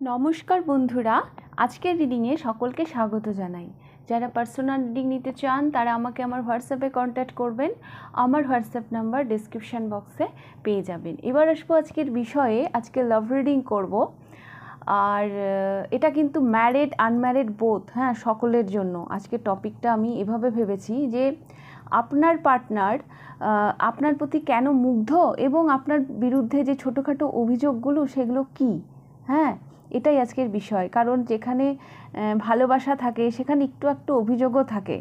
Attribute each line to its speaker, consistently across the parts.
Speaker 1: নমস্কার বন্ধুরা, আজকের রিডিংয়ে সকলকে স্বাগত জানাই। যারা পার্সোনাল রিডিং নিতে চান, তারা আমাকে আমার হোয়াটসঅ্যাপে কন্ট্যাক্ট করবেন। আমার হোয়াটসঅ্যাপ নাম্বার ডিসক্রিপশান বক্সে পেয়ে যাবেন। এবার আসব আজকের বিষয়ে, আজকে লাভ রিডিং করব। আর এটা কিন্তু ম্যারেড আনম্যারেড বোথ হ্যাঁ সকলের জন্য। আজকে টপিকটা আমি এভাবে ভেবেছি যে, আপনার পার্টনার আপনার প্রতি কেন মুগ্ধ এবং আপনার বিরুদ্ধে যে ছোটোখাটো অভিযোগগুলো, সেগুলো কি? হ্যাঁ এটাই আজকের বিষয়। কারণ যেখানে ভালোবাসা থাকে, সেখানে একটু একটু অভিযোগও থাকে।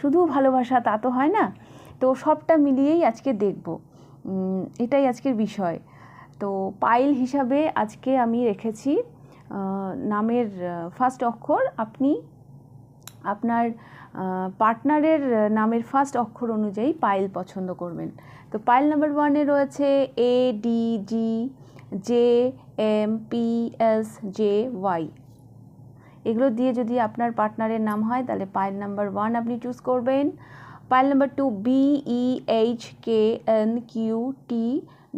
Speaker 1: শুধু ভালোবাসা তা তো হয় না। তো সবটা মিলিয়েই আজকে দেখব। এটাই আজকের বিষয়। তো পাইল হিসাবে আজকে আমি রেখেছি নামের ফার্স্ট অক্ষর। আপনি আপনার পার্টনারের নামের ফার্স্ট অক্ষর অনুযায়ী পাইল পছন্দ করবেন। তো পাইল নাম্বার ওয়ানে রয়েছে A D G J M P S J Y এগুলো দিয়ে যদি আপনার পার্টনারের নাম হয়, তাহলে পাইল নাম্বার ওয়ান আপনি চুজ করবেন। Pile number two B E H K N Q T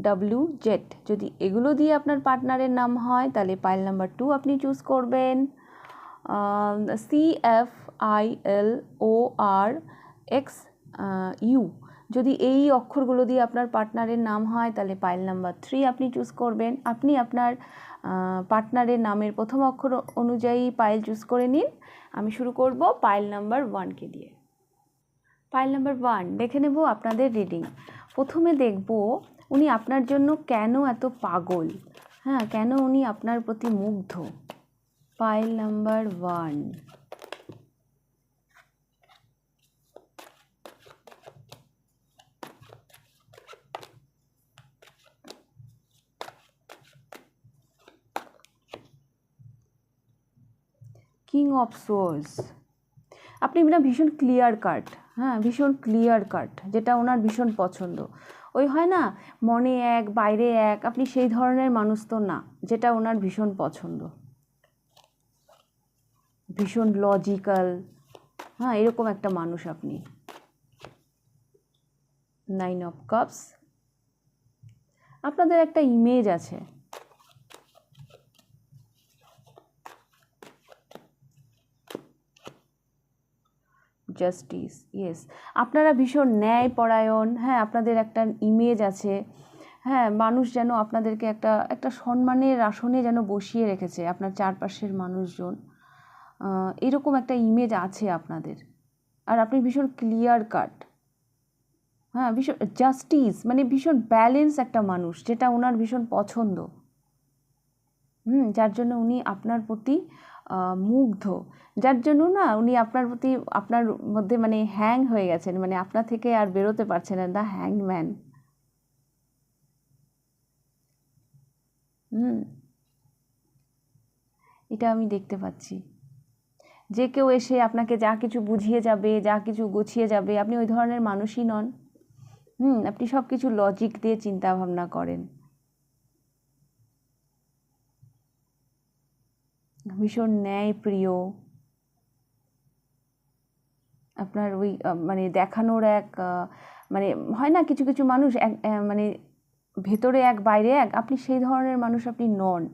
Speaker 1: W Z যদি এগুলো দিয়ে আপনার পার্টনারের নাম হয়, তাহলে পাইল নাম্বার টু আপনি চুজ করবেন। C F I L O R X U যদি এই অক্ষরগুলো দিয়ে আপনার পার্টনারের নাম হয়, তাহলে পাইল নাম্বার থ্রি আপনি চুজ করবেন। আপনি আপনার পার্টনারের নামের প্রথম অক্ষর অনুযায়ী পাইল চুজ করে নিন। আমি শুরু করব পাইল নাম্বার ওয়ানকে দিয়ে। পাইল নাম্বার ওয়ান দেখে নেব আপনাদের রিডিং প্রথমে দেখব উনি আপনার জন্য কেন এত পাগল? হ্যাঁ কেন উনি আপনার প্রতি মুগ্ধ? Pile number one king of swords আপনি না ভীষণ ক্লিয়ার কাট হ্যাঁ ভীষণ ক্লিয়ার কাট যেটা ওনার ভীষণ পছন্দ। ওই হয় না, মনে এক, বাইরে এক, আপনি সেই ধরনের মানুষ তো না, যেটা ওনার ভীষণ পছন্দ। ভীষণ লজিক্যাল হ্যাঁ এরকম একটা মানুষ আপনি। নাইন অফ কাপস আপনাদের একটা ইমেজ আছে। জাস্টিস ইয়েস আপনারা ভীষণ ন্যায়পরায়ণ হ্যাঁ আপনাদের একটা ইমেজ আছে হ্যাঁ মানুষ যেন আপনাদেরকে একটা একটা সম্মানের আসনে যেন বসিয়ে রেখেছে আপনার চারপাশের মানুষজন। এরকম একটা ইমেজ আছে আপনাদের। আর আপনি ভীষণ ক্লিয়ার কাট হ্যাঁ ভীষণ জাস্টিস মানে ভীষণ ব্যালেন্স একটা মানুষ, যেটা ওনার ভীষণ পছন্দ। হুম, যার জন্য উনি আপনার প্রতি মুগ্ধ। যার জন্য না উনি আপনার প্রতি আপনার মধ্যে মানে হ্যাং হয়ে গেছেন মানে আপনার থেকে আর বেরোতে পারছেন না দ্য হ্যাংম্যান হুম। এটা আমি দেখতে পাচ্ছি। যে কেউ এসে আপনাকে যা কিছু বুঝিয়ে যাবে, যা কিছু গুছিয়ে যাবে, আপনি ওই ধরনের মানুষই নন। হুম, আপনি সব কিছু লজিক দিয়ে চিন্তা ভাবনা করেন। ভীষণ ন্যায় প্রিয়। আপনার ওই মানে দেখানোর এক মানে হয় না কিছু কিছু মানুষ এক মানে ভেতরে এক, বাইরে এক, আপনি সেই ধরনের মানুষ আপনি নন।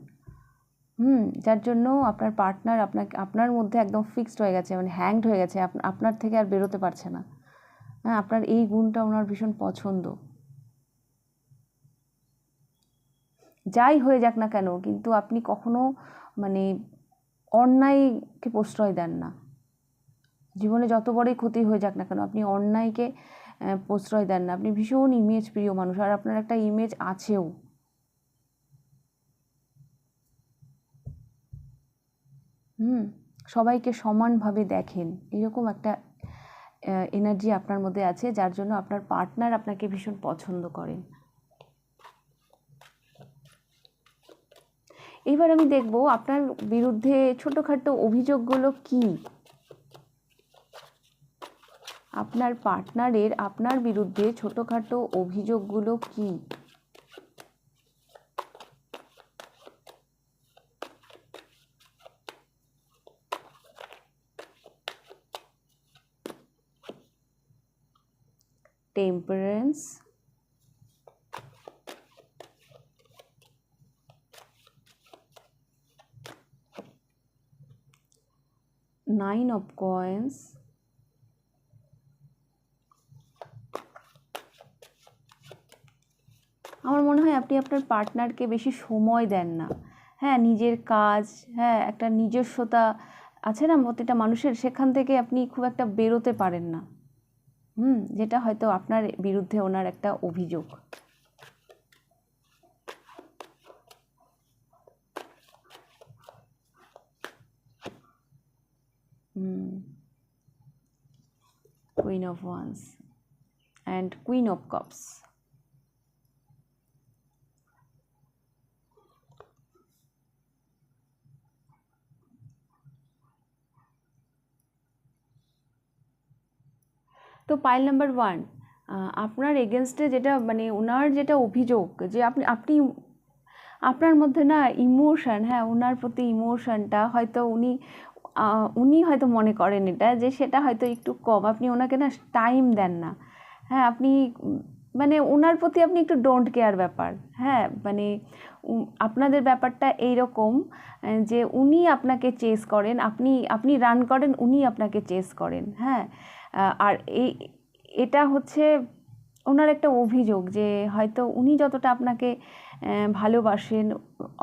Speaker 1: হুম, যার জন্য আপনার পার্টনার আপনাকে, আপনার মধ্যে একদম ফিক্সড হয়ে গেছে মানে হ্যাংড হয়ে গেছে, আপ- আপনার থেকে আর বেরোতে পারছে না। হ্যাঁ আপনার এই গুণটা ওনার ভীষণ পছন্দ। যাই হয়ে যাক না কেন, কিন্তু আপনি কখনো মানে অন্যায়কে প্রশ্রয় দেন না। জীবনে যত বড়ই ক্ষতি হয়ে যাক না কেন, আপনি অন্যায়কে প্রশ্রয় দেন না। আপনি ভীষণ ইমেজ প্রিয় মানুষ, আর আপনার একটা ইমেজ আছেও। হুম, সবাইকে সমানভাবে দেখেন। এরকম একটা এনার্জি আপনার মধ্যে আছে, যার জন্য আপনার পার্টনার আপনাকে ভীষণ পছন্দ করেন। এবার আমি দেখব আপনার বিরুদ্ধে ছোটোখাটো অভিযোগগুলো কি? আপনার পার্টনারের আপনার বিরুদ্ধে ছোটোখাটো অভিযোগগুলো কি? Temperance nine of coins. আমার মনে হয় আপনি আপনার পার্টনারকে বেশি সময় দেন না। হ্যাঁ নিজের কাজ হ্যাঁ একটা নিজস্বতা আছে না প্রতিটা মানুষের, সেখান থেকে আপনি খুব একটা বেরোতে পারেন না। হুম, যেটা হয়তো আপনার বিরুদ্ধে ওনার একটা অভিযোগ Queen of Wands and Queen of Cups. তো পাইল নাম্বার ওয়ান আপনার এগেনস্টে যেটা মানে ওনার যেটা অভিযোগ যে আপনি আপনি আপনার মধ্যে না ইমোশন হ্যাঁ ওনার প্রতি ইমোশনটা হয়তো উনি উনি হয়তো মনে করেন এটা যে সেটা হয়তো একটু কম। আপনি ওনাকে না টাইম দেন না। হ্যাঁ আপনি মানে ওনার প্রতি আপনি একটু ডোন্ট কেয়ার ব্যাপার। হ্যাঁ মানে আপনাদের ব্যাপারটা এইরকম যে উনি আপনাকে চেস করেন, আপনি আপনি রান করেন, উনি আপনাকে চেস করেন। হ্যাঁ আর এই এটা হচ্ছে ওনার একটা অভিযোগ যে হয়তো উনি যতটা আপনাকে ভালোবাসেন,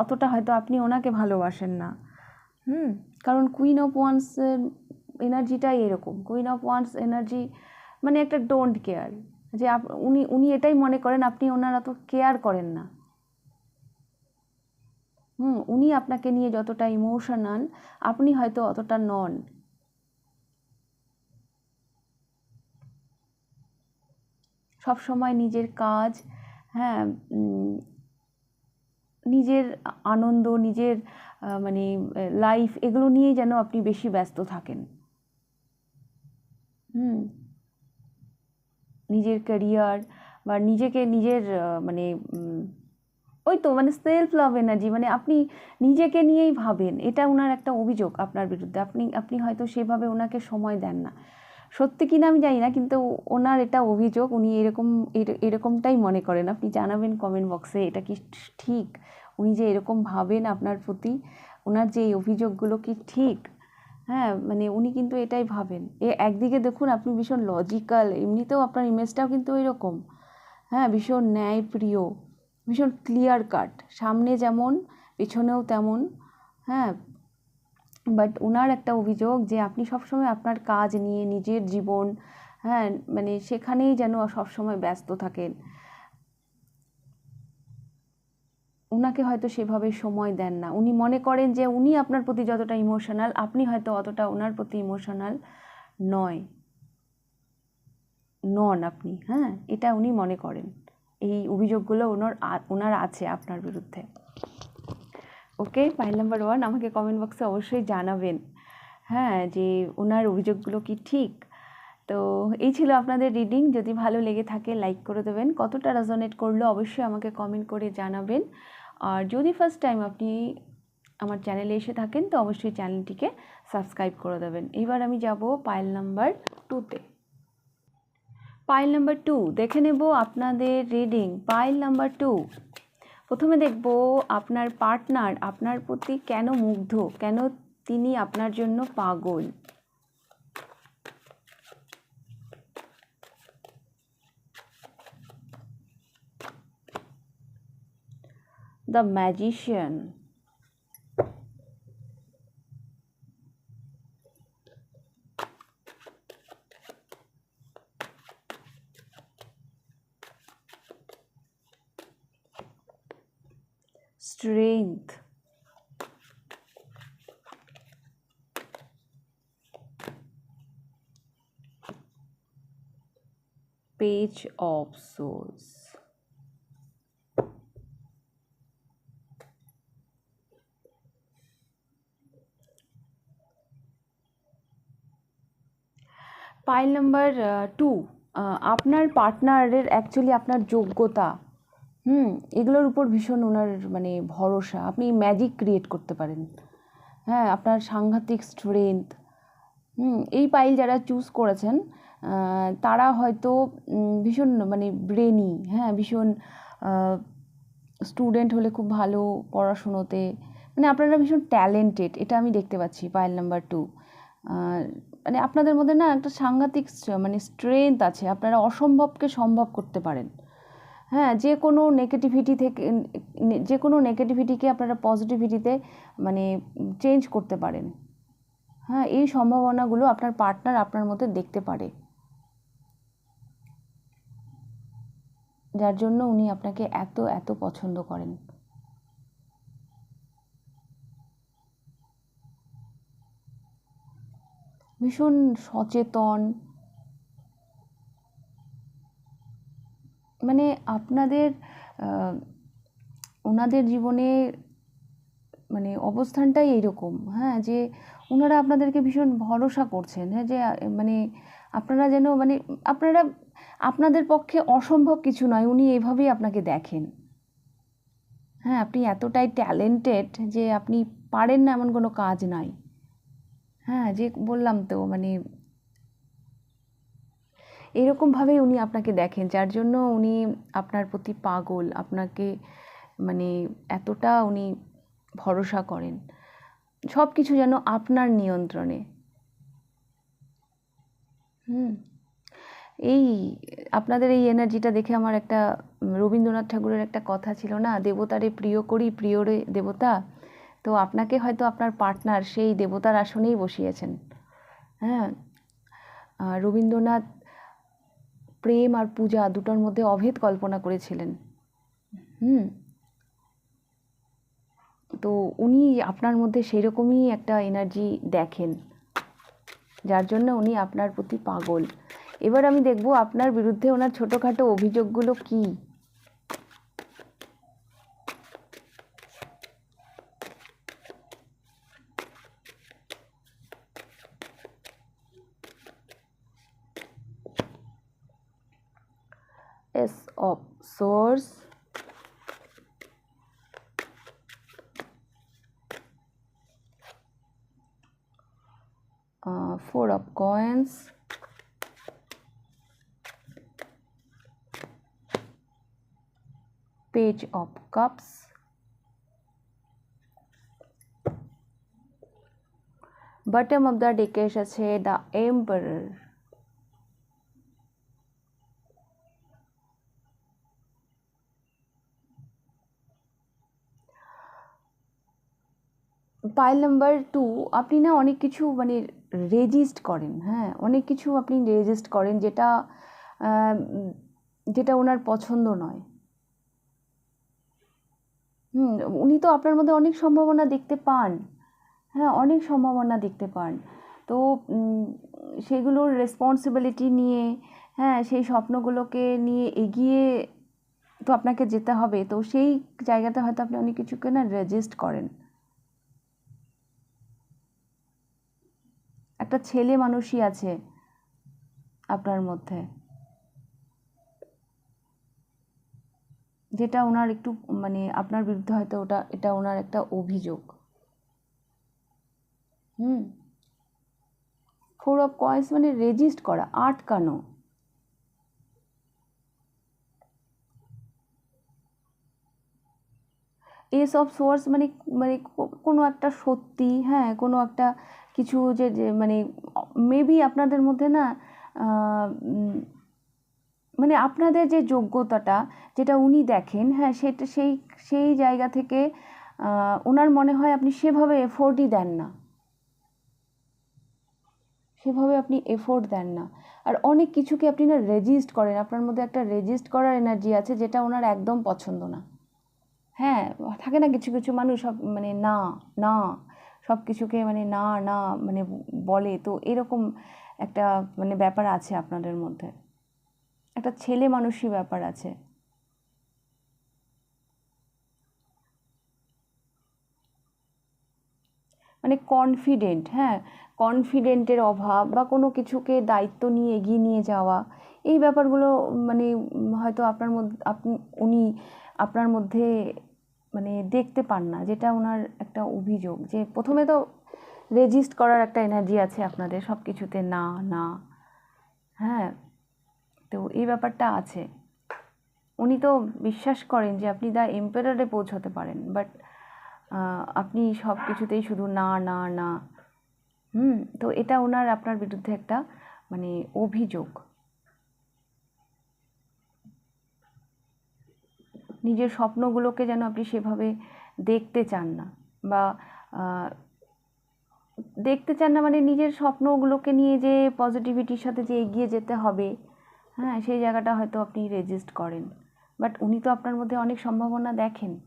Speaker 1: অতটা হয়তো আপনি ওনাকে ভালোবাসেন না। হুম? কারণ কুইন অফ ওয়ান্সের এনার্জিটাই এরকম। কুইন অফ ওয়ান্স এনার্জি মানে একটা ডোন্ট কেয়ার যে উনি উনি এটাই মনে করেন, আপনি ওনার অত কেয়ার করেন না। হুম, উনি আপনাকে নিয়ে যতটা ইমোশনাল আপনি হয়তো অতটা নন সব সময় নিজের কাজ হ্যাঁ নিজের আনন্দ, নিজের মানে লাইফ এগুলো নিয়েই যেন আপনি বেশি ব্যস্ত থাকেন। হুম। নিজের ক্যারিয়ার বা নিজেকে নিজের মানে ওই তো মানে সেলফ লাভ এনার্জি মানে আপনি নিজেকে নিয়েই ভাবেন। এটা ওনার একটা অভিযোগ আপনার বিরুদ্ধে। আপনি আপনি হয়তো সেভাবে ওনাকে সময় দেন না। সত্যি কিনা আমি জানি না, কিন্তু ওনার এটা অভিযোগ, উনি এরকম এরকমটাই মনে করেন। আপনি জানাবেন কমেন্ট বক্সে এটা কি ঠিক? উনি যে এরকম ভাবেন আপনার প্রতি, ওনার যে এই অভিযোগগুলো কি ঠিক? হ্যাঁ মানে উনি কিন্তু এটাই ভাবেন। এ, একদিকে দেখুন আপনি ভীষণ লজিক্যাল এমনিতেও আপনার ইমেজটাও কিন্তু এরকম হ্যাঁ ভীষণ ন্যায়প্রিয়, ভীষণ ক্লিয়ার কাট সামনে যেমন, পেছনেও তেমন হ্যাঁ বাট ওনার একটা অভিযোগ যে আপনি সবসময় আপনার কাজ নিয়ে নিজের জীবন হ্যাঁ মানে সেখানেই যেন সবসময় ব্যস্ত থাকেন। ওনাকে হয়তো সেভাবে সময় দেন না। উনি মনে করেন যে উনি আপনার প্রতি যতটা ইমোশনাল আপনি হয়তো অতটা ওনার প্রতি ইমোশনাল নয়। নন আপনি হ্যাঁ এটা উনি মনে করেন। এই অভিযোগগুলো ওনার ওনার আছে আপনার বিরুদ্ধে। ওকে ফাইল নাম্বার ওয়ান আমাকে কমেন্ট বক্সে অবশ্যই জানাবেন। হ্যাঁ যে ওনার অভিযোগগুলো কি ঠিক? তো এই ছিল আপনাদের রিডিং যদি ভালো লেগে থাকে লাইক করে দেবেন। কতটা রেজনেট করল, অবশ্যই আমাকে কমেন্ট করে জানাবেন। আর যদি ফার্স্ট টাইম আপনি আমার চ্যানেলে এসে থাকেন, তো অবশ্যই চ্যানেলটিকে সাবস্ক্রাইব করে দেবেন। এবার আমি যাব পাইল নাম্বার টুতে পাইল নাম্বার টু দেখে নেব আপনাদের রিডিং পাইল নাম্বার টু প্রথমে দেখব আপনার পার্টনার আপনার প্রতি কেন মুগ্ধ কেন তিনি আপনার জন্য পাগল the magician. Strength. Page of Swords. Pile number two আপনার পার্টনারের অ্যাকচুয়ালি আপনার যোগ্যতা হুম, এগুলোর উপর ভীষণ ওনার মানে ভরসা। আপনি ম্যাজিক ক্রিয়েট করতে পারেন। হ্যাঁ আপনার সাংঘাতিক স্ট্রেংথ হুম, এই পাইল যারা চুজ করেছেন তারা হয়তো ভীষণ মানে ব্রেনি হ্যাঁ ভীষণ স্টুডেন্ট হলে খুব ভালো পড়াশুনোতে। মানে আপনারা ভীষণ ট্যালেন্টেড এটা আমি দেখতে পাচ্ছি পাইল নাম্বার টু মানে আপনাদের মধ্যে না একটা সাংঘাতিক মানে স্ট্রেংথ আছে। আপনারা অসম্ভবকে সম্ভব করতে পারেন। হ্যাঁ যে কোনো নেগেটিভিটি থেকে যে কোনো নেগেটিভিটিকে আপনারা পজিটিভিটিতে মানে চেঞ্জ করতে পারেন। হ্যাঁ এই সম্ভাবনাগুলো আপনার পার্টনার আপনার মধ্যে দেখতে পারে। যার জন্য উনি আপনাকে এত এত পছন্দ করেন। ভীষণ সচেতন মানে আপনাদের ওনাদের জীবনে মানে অবস্থানটাই এইরকম হ্যাঁ? যে ওনারা আপনাদেরকে ভীষণ ভরসা করছেন হ্যাঁ? যে মানে আপনারা যেন মানে আপনারা, আপনাদের পক্ষে অসম্ভব কিছু নয়, উনি এইভাবেই আপনাকে দেখেন। হ্যাঁ আপনি এতটাই ট্যালেন্টেড যে আপনি পারেন না এমন কোনো কাজ নাই। হ্যাঁ যে বললাম তো মানে এরকমভাবেই উনি আপনাকে দেখেন, যার জন্য উনি আপনার প্রতি পাগল, আপনাকে মানে এতটা উনি ভরসা করেন। সব কিছু যেন আপনার নিয়ন্ত্রণে। হুম। এই আপনাদের এই এনার্জিটা দেখে আমার একটা রবীন্দ্রনাথ ঠাকুরের একটা কথা ছিল না, দেবতারে প্রিয় করি, প্রিয়রে দেবতা। তো আপনাকে হয়তো আপনার পার্টনার সেই দেবতার আসনেই বসিয়েছেন। হ্যাঁ। রবীন্দ্রনাথ প্রেম আর পূজা দুটোর মধ্যে অভেদ কল্পনা করেছিলেন। হুম। তো উনি আপনার মধ্যে সেই রকমই একটা এনার্জি দেখেন, যার জন্য উনি আপনার প্রতি পাগল। এবার আমি দেখব আপনার বিরুদ্ধে ওনার ছোটোখাটো অভিযোগগুলো কী? Coins, Page of Cups, bottom of the deck is the Emperor. Pile number two আপনি না অনেক কিছু মানে রেজিস্ট করেন হ্যাঁ? অনেক কিছু আপনি রেজিস্ট করেন যেটা যেটা ওনার পছন্দ নয়। হুম, উনি তো আপনার মধ্যে অনেক সম্ভাবনা দেখতে পান। হ্যাঁ অনেক সম্ভাবনা দেখতে পান। তো সেগুলোর রেসপন্সিবিলিটি নিয়ে হ্যাঁ সেই স্বপ্নগুলোকে নিয়ে এগিয়ে তো আপনাকে যেতে হবে। তো সেই জায়গাতে হয়তো আপনি অনেক কিছুকে না রেজিস্ট করেন। একটা ছেলে মানুষই আছে আপনার মধ্যে, যেটা ওনার একটু মানে আপনার বিরুদ্ধে হয়তো ওটা, এটা ওনার একটা অভিযোগ। হুম? ফোর অফ কয়েন্স মানে রেজিস্ট করা, আটকানো। এস অফ সোর্স মানে মানে কোনো একটা সত্যি হ্যাঁ কোনো একটা কিছু যে মানে মেবি আপনাদের মধ্যে না মানে আপনাদের যে যোগ্যতাটা যেটা উনি দেখেন হ্যাঁ সেটা, সেই সেই জায়গা থেকে ওনার মনে হয় আপনি সেভাবে এফোর্টই দেন না। সেভাবে আপনি এফোর্ট দেন না। আর অনেক কিছুকে আপনি না রেজিস্ট করেন। আপনার মধ্যে একটা রেজিস্ট করার এনার্জি আছে যেটা ওনার একদম পছন্দ না। হ্যাঁ থাকে না কিছু কিছু মানুষ মানে না না সব কিছুকে মানে না না মানে বলে। তো এরকম একটা মানে ব্যাপার আছে আপনাদের মধ্যে। একটা ছেলে মানুষই ব্যাপার আছে। মানে কনফিডেন্ট হ্যাঁ? কনফিডেন্টের অভাব বা কোনো কিছুকে দায়িত্ব নিয়ে এগিয়ে নিয়ে যাওয়া, এই ব্যাপারগুলো মানে হয়তো আপনার মধ্যে, আপনি, উনি আপনার মধ্যে মানে দেখতে পান না, যেটা ওনার একটা অভিযোগ যে প্রথমে তো রেজিস্ট করার একটা এনার্জি আছে আপনাদের সব কিছুতে না না। হ্যাঁ তো এই ব্যাপারটা আছে। উনি তো বিশ্বাস করেন যে আপনি দ্য এম্পারারে পৌঁছতে পারেন বাট আপনি সব কিছুতেই শুধু না না না। হুম, তো এটা ওনার আপনার বিরুদ্ধে একটা মানে অভিযোগ। নিজের স্বপ্নগুলোকে যেন আপনি সেভাবে দেখতে চান না বা দেখতে চান না মানে নিজের স্বপ্নগুলোকে নিয়ে যে পজিটিভিটির সাথে যে এগিয়ে যেতে হবে হ্যাঁ সেই জায়গাটা হয়তো আপনি রেজিস্ট করেন। বাট উনি তো আপনার মধ্যে অনেক সম্ভাবনা দেখেন।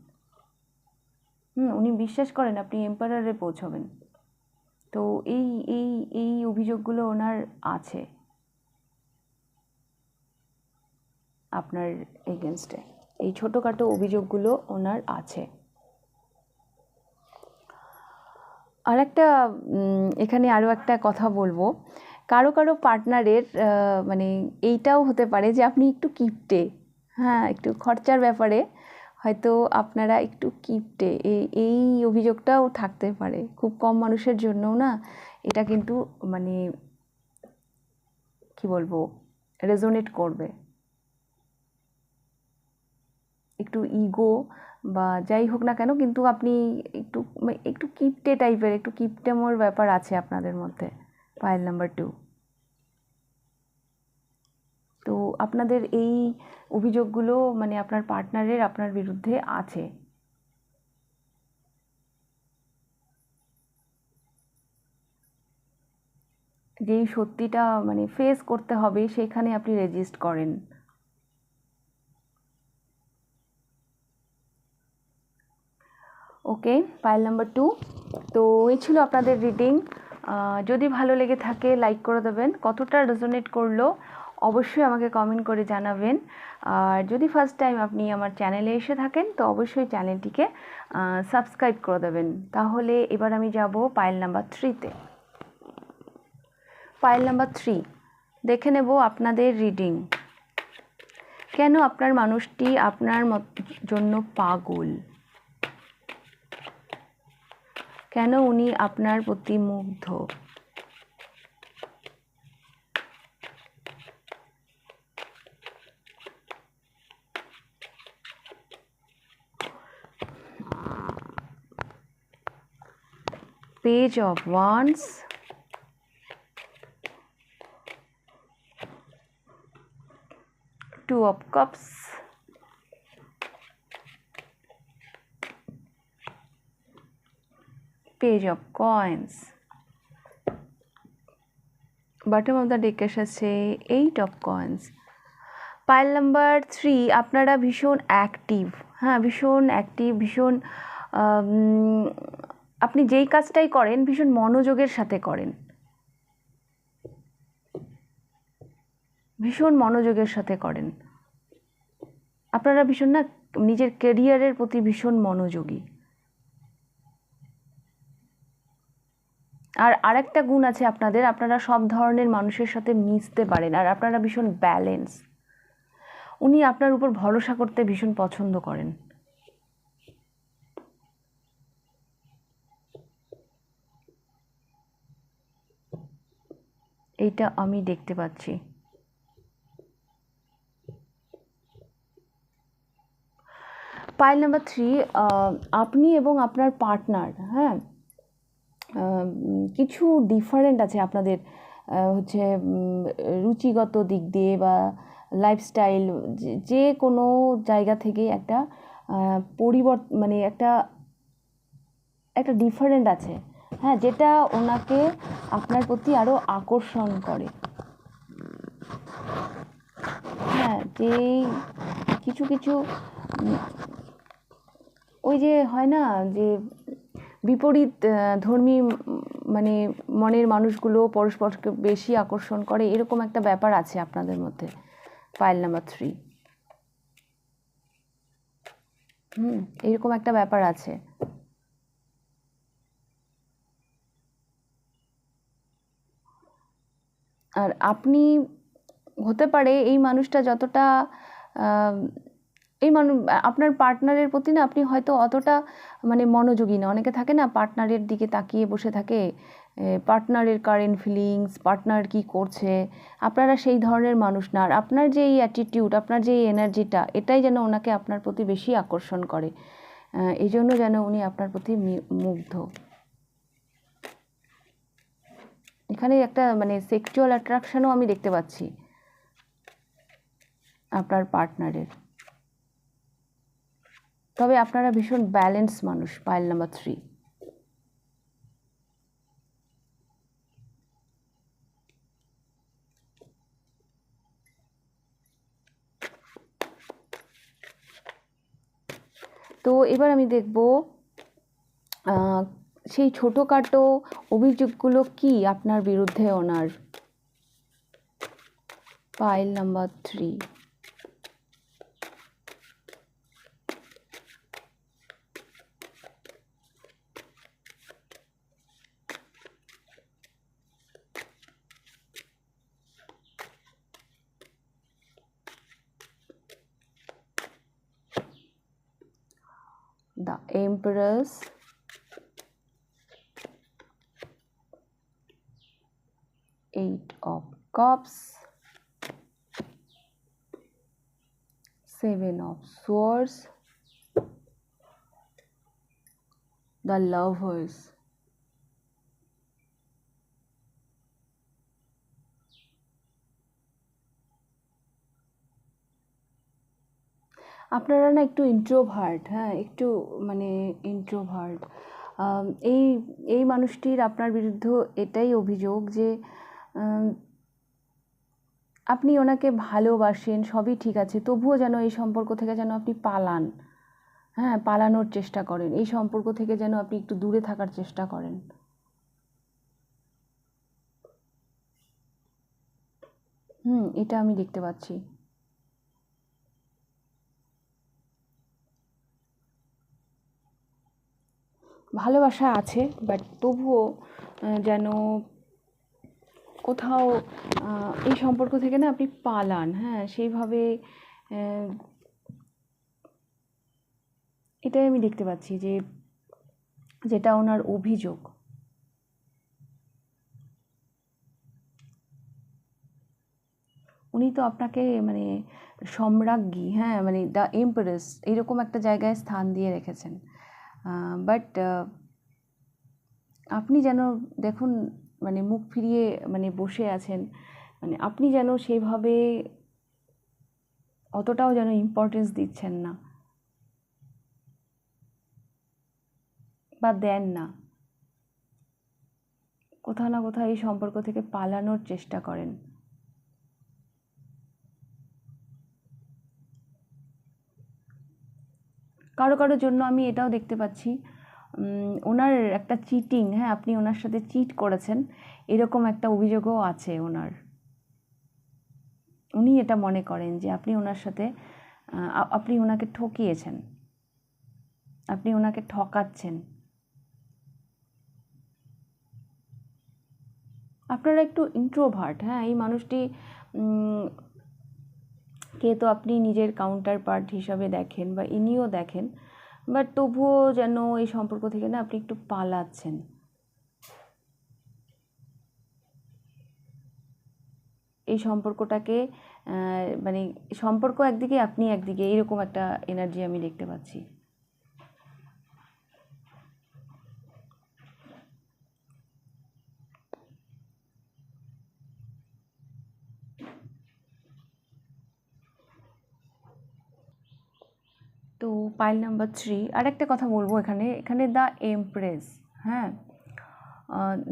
Speaker 1: হুম, উনি বিশ্বাস করেন আপনি এম্পায়ারে পৌঁছবেন। তো এই এই এই অভিযোগগুলো ওনার আছে। আপনার এগেনস্টে এই ছোটোখাটো অভিযোগগুলো ওনার আছে। আর একটা এখানে আরও একটা কথা বলব। কারও কারও পার্টনারের মানে এইটাও হতে পারে যে আপনি একটু কিপটে। হ্যাঁ একটু খরচার ব্যাপারে হয়তো আপনারা একটু কিপটে। এই এই অভিযোগটাও থাকতে পারে। খুব কম মানুষের জন্যও না। এটা কিন্তু মানে কি বলব? রেজোনেট করবে। একটু ইগো বা যাই হোক না কেন, কিন্তু আপনি একটু মানে একটু কিপটে টাইপের একটু কিপটেমোর ব্যাপার আছে আপনাদের মধ্যে ফাইল নাম্বার টু তো আপনাদের এই অভিযোগগুলো মানে আপনার পার্টনারের আপনার বিরুদ্ধে আছে। যেই সত্যিটা মানে ফেস করতে হবে, সেখানে আপনি রেজিস্ট করেন। ওকে ফাইল নাম্বার টু তো এই ছিল আপনাদের রিডিং যদি ভালো লেগে থাকে লাইক করে দেবেন। কতটা রেজোনেট করল, অবশ্যই আমাকে কমেন্ট করে জানাবেন। আর যদি ফার্স্ট টাইম আপনি আমার চ্যানেলে এসে থাকেন, তো অবশ্যই চ্যানেলটিকে সাবস্ক্রাইব করে দেবেন। তাহলে এবার আমি যাব পাইল নাম্বার থ্রিতে পাইল নাম্বার থ্রি দেখে নেব আপনাদের রিডিং কেন আপনার মানুষটি আপনার জন্য পাগল? কেন উনি আপনার প্রতি মুগ্ধ page of wands two of cups page of coins. Bottom of the deck এসেছে eight of coins pile number three আপনারা ভীষণ অ্যাক্টিভ হ্যাঁ ভীষণ অ্যাক্টিভ ভীষণ আপনি যেই কাজটাই করেন, ভীষণ মনোযোগের সাথে করেন। ভীষণ মনোযোগের সাথে করেন। আপনারা ভীষণ না, নিজের কেরিয়ারের প্রতি ভীষণ মনোযোগী। আর আরেকটা গুণ আছে আপনাদের, আপনারা সব ধরনের মানুষের সাথে মিশতে পারেন আর আপনারা ভীষণ ব্যালেন্স উনি আপনার উপর ভরসা করতে ভীষণ পছন্দ করেন। এইটা আমি দেখতে পাচ্ছি। পাইল নাম্বার থ্রি আপনি এবং আপনার পার্টনার হ্যাঁ? কিছু ডিফারেন্ট আছে আপনাদের হচ্ছে রুচিগত দিক দিয়ে বা লাইফস্টাইল যে কোনো জায়গা থেকে একটা পরিবর্তন মানে একটা একটা ডিফারেন্ট আছে। হ্যাঁ যেটা ওনাকে আপনার প্রতি আরও আকর্ষণ করে। হ্যাঁ যে কিছু কিছু ওই যে হয় না যে বিপরীত ধর্মী মানে মনের মানুষগুলো পরস্পরকে বেশি আকর্ষণ করে, এরকম একটা ব্যাপার আছে আপনাদের মধ্যে ফাইল নাম্বার থ্রি হুম, এরকম একটা ব্যাপার আছে। আর আপনি হতে পারে এই মানুষটা যতটা এই মানু, আপনার পার্টনারের প্রতি না আপনি হয়তো অতটা মানে মনোযোগী না। অনেকে থাকে না পার্টনারের দিকে তাকিয়ে বসে থাকে পার্টনারের কারেন্ট ফিলিংস পার্টনার কি করছে? আপনারা সেই ধরনের মানুষ না। আর আপনার যে এই অ্যাটিটিউড আপনার যে এই এনার্জিটা এটাই যেন ওনাকে আপনার প্রতি বেশি আকর্ষণ করে। এই জন্য যেন উনি আপনার প্রতি মুগ্ধ। এখানে একটা মানে সেক্সুয়াল অ্যাট্রাকশনও আমি দেখতে পাচ্ছি, আপনার পার্টনারের তবে আপনারা ভীষণ ব্যালেন্স মানুষ, পাইল নাম্বার থ্রি তো এবার আমি দেখব সেই ছোটোখাটো অভিযোগগুলো কি আপনার বিরুদ্ধে ওনার pile number three empress. Eight of cups. Seven of swords. The lovers আপনারা না একটু ইন্ট্রোভার্ট হ্যাঁ? একটু মানে ইন্ট্রোভার্ট এই এই মানুষটির আপনার বিরুদ্ধে এটাই অভিযোগ যে আপনি ওনাকে ভালোবাসেন, সবই ঠিক আছে, তবুও যেন এই সম্পর্ক থেকে যেন আপনি পালান হ্যাঁ? পালানোর চেষ্টা করেন, এই সম্পর্ক থেকে যেন আপনি একটু দূরে থাকার চেষ্টা করেন। হুম, এটা আমি দেখতে পাচ্ছি। ভালোবাসা আছে বাট তবুও যেন কোথাও এই সম্পর্ক থেকে না আপনি পালান হ্যাঁ? সেইভাবে এটাই আমি দেখতে পাচ্ছি যে, যেটা ওনার অভিযোগ। উনি তো আপনাকে মানে সম্রাজ্ঞী হ্যাঁ? মানে দ্য এম্পারেস এরকম একটা জায়গায় স্থান দিয়ে রেখেছেন। বাট আপনি যেন দেখুন মানে মুখ ফিরিয়ে মানে বসে আছেন মানে আপনি যেন সেইভাবে অতটাও যেন ইম্পর্টেন্স দিচ্ছেন না। বা দেন না। কোথাও না কোথাও এই সম্পর্ক থেকে পালানোর চেষ্টা করেন। কারও কারোর জন্য আমি এটাও দেখতে পাচ্ছি ওনার একটা চিটিং হ্যাঁ আপনি ওনার সাথে চিট করেছেন, এরকম একটা অভিযোগও আছে ওনার। উনি এটা মনে করেন যে আপনি ওনার সাথে আপনি ওনাকে ঠকিয়েছেন, আপনি ওনাকে ঠকাচ্ছেন। আপনারা একটু ইন্ট্রোভার্ট হ্যাঁ এই মানুষটি তো আপনি নিজের কাউন্টার পার্ট হিসাবে দেখেন বা ইনিও দেখেন বাট তবুও যেন এই সম্পর্ক থেকে না আপনি একটু পালাচ্ছেন। এই সম্পর্কটাকে মানে সম্পর্ক একদিকে, আপনি একদিকে, এরকম একটা এনার্জি আমি দেখতে পাচ্ছি। তো পাইল নাম্বার থ্রি আর একটা কথা বলব এখানে এখানে দ্য এমপ্রেস হ্যাঁ?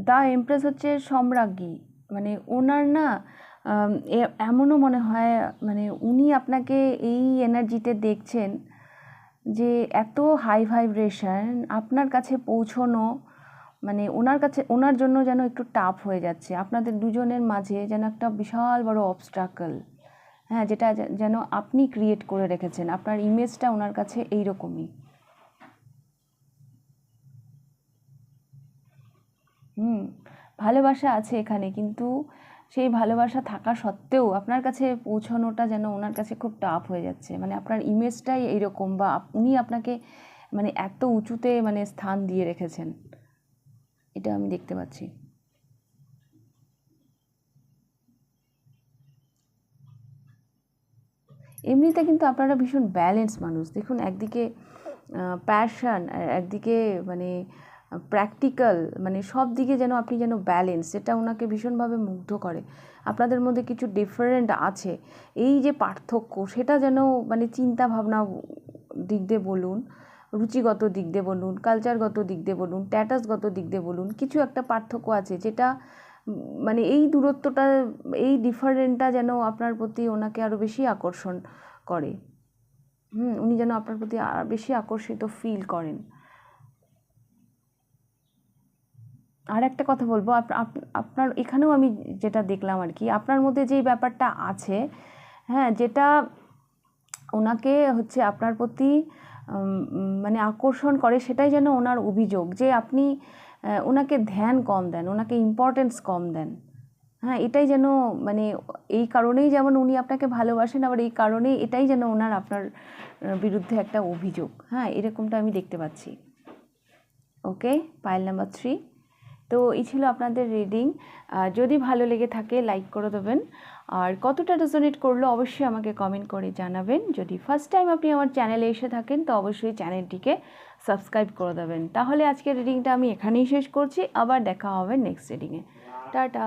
Speaker 1: দ্য এমপ্রেস হচ্ছে সম্রাজ্ঞী মানে ওনার না এমনও মনে হয় মানে উনি আপনাকে এই এনার্জিতে দেখছেন যে এত হাই ভাইব্রেশন আপনার কাছে পৌঁছনো মানে ওনার কাছে, ওনার জন্য যেন একটু টাফ হয়ে যাচ্ছে, আপনাদের দুজনের মাঝে যেন একটা বিশাল বড় অবস্ট্রাকল হ্যাঁ যেটা যেন আপনি ক্রিয়েট করে রেখেছেন। আপনার ইমেজটা ওনার কাছে এইরকমই। হুম, ভালোবাসা আছে এখানে, কিন্তু সেই ভালোবাসা থাকা সত্ত্বেও আপনার কাছে পৌঁছানোটা যেন ওনার কাছে খুব টাফ হয়ে যাচ্ছে। মানে আপনার ইমেজটাই এইরকম বা আপ- উনি আপনাকে মানে এত উঁচুতে মানে স্থান দিয়ে রেখেছেন। এটা আমি দেখতে পাচ্ছি। এমনিতে কিন্তু আপনারা ভীষণ ব্যালেন্স মানুষ। দেখুন, একদিকে প্যাশন একদিকে মানে প্র্যাকটিক্যাল মানে সব দিকে যেন আপনি যেন ব্যালেন্স যেটা ওনাকে ভীষণভাবে মুগ্ধ করে। আপনাদের মধ্যে কিছু ডিফারেন্ট আছে। এই যে পার্থক্য, সেটা যেন মানে চিন্তা ভাবনা দিক দিয়ে বলুন, রুচিগত দিক দিয়ে বলুন কালচারগত দিক দিয়ে বলুন স্ট্যাটাসগত দিক দিয়ে বলুন, কিছু একটা পার্থক্য আছে যেটা মানে এই দূরত্বটা, এই ডিফারেন্টটা যেন আপনার প্রতি ওনাকে আরও বেশি আকর্ষণ করে। হুম, উনি যেন আপনার প্রতি আর বেশি আকর্ষিত ফিল করেন। আর একটা কথা বলব, আপ- আপ- আপনার, এখানেও আমি যেটা দেখলাম আর কি, আপনার মধ্যে যেই ব্যাপারটা আছে হ্যাঁ যেটা ওনাকে হচ্ছে আপনার প্রতি মানে আকর্ষণ করে, সেটাই যেন ওনার অভিযোগ যে আপনি ওনাকে ধ্যান কম দেন ওনাকে ইম্পর্টেন্স কম দেন। হ্যাঁ এটাই যেন মানে এই কারণেই যেমন উনি আপনাকে ভালোবাসেন, আবার এই কারণেই এটাই যেন ওনার আপনার বিরুদ্ধে একটা অভিযোগ। হ্যাঁ এরকমটা আমি দেখতে পাচ্ছি। ওকে, পাইল নাম্বার থ্রি তো এই ছিল আপনাদের রিডিং যদি ভালো লেগে থাকে লাইক করে দেবেন। আর কতটা রেজোনেট করল, অবশ্যই আমাকে কমেন্ট করে জানাবেন। যদি ফার্স্ট টাইম আপনি আমার চ্যানেলে এসে থাকেন, তো অবশ্যই চ্যানেলটিকে সাবস্ক্রাইব করে দেবেন। তাহলে আজকের রিডিংটা আমি এখানেই শেষ করছি। আবার দেখা হবে নেক্সট রিডিংয়ে টাটা!